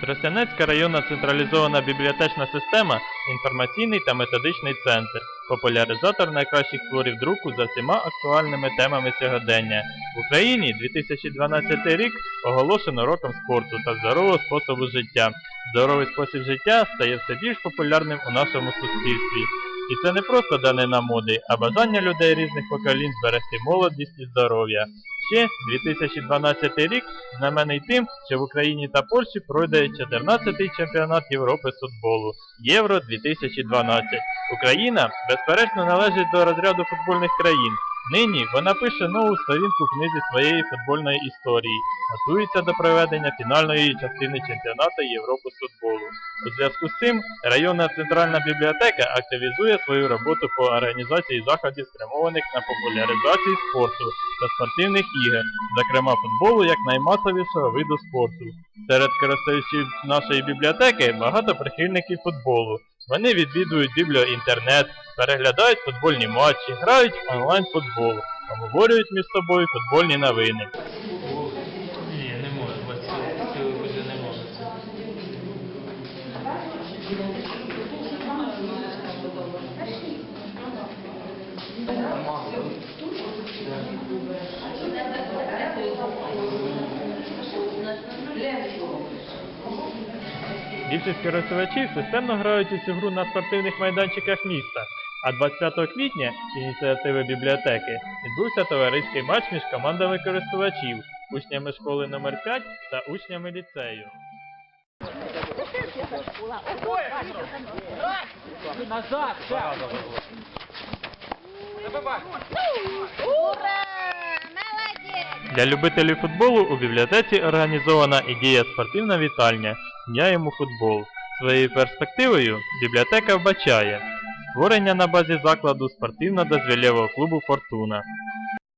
Тростянецька районна централізована бібліотечна система інформаційний та методичний центр, популяризатор найкращих творів друку за всіма актуальними темами сьогодення. В Україні 2012 рік оголошено роком спорту та здорового способу життя. Здоровий спосіб життя стає все більш популярним у нашому суспільстві. І це не просто данина моди, а бажання людей різних поколінь зберегти молодість і здоров'я. Ще 2012 рік знамений тим, що в Україні та Польщі пройде 14-й чемпіонат Європи з футболу Євро 2012. Україна, безперечно, належить до розряду футбольних країн. Нині вона пише нову сторінку книзі своєї футбольної історії, готується до проведення фінальної частини чемпіонату Європи з футболу. У зв'язку з цим районна центральна бібліотека активізує свою роботу по організації заходів, спрямованих на популяризацію спорту та спортивних ігор, зокрема футболу як наймасовішого виду спорту. Серед користувачів нашої бібліотеки багато прихильників футболу. Вони відвідують бібліоінтернет, переглядають футбольні матчі, грають в онлайн-футбол, обговорюють між собою футбольні новини. Ні, не можу, це вже не можу. Більшість користувачів системно грають у цю гру на спортивних майданчиках міста, а 25 квітня з ініціативи бібліотеки відбувся товариський матч між командами користувачів, учнями школи номер 5 та учнями ліцею. Назад. Ура! Для любителів футболу у бібліотеці організована і діє спортивна вітальня «Я йому футбол». Своєю перспективою бібліотека вбачає створення на базі закладу спортивно-дозвілєвого клубу «Фортуна»,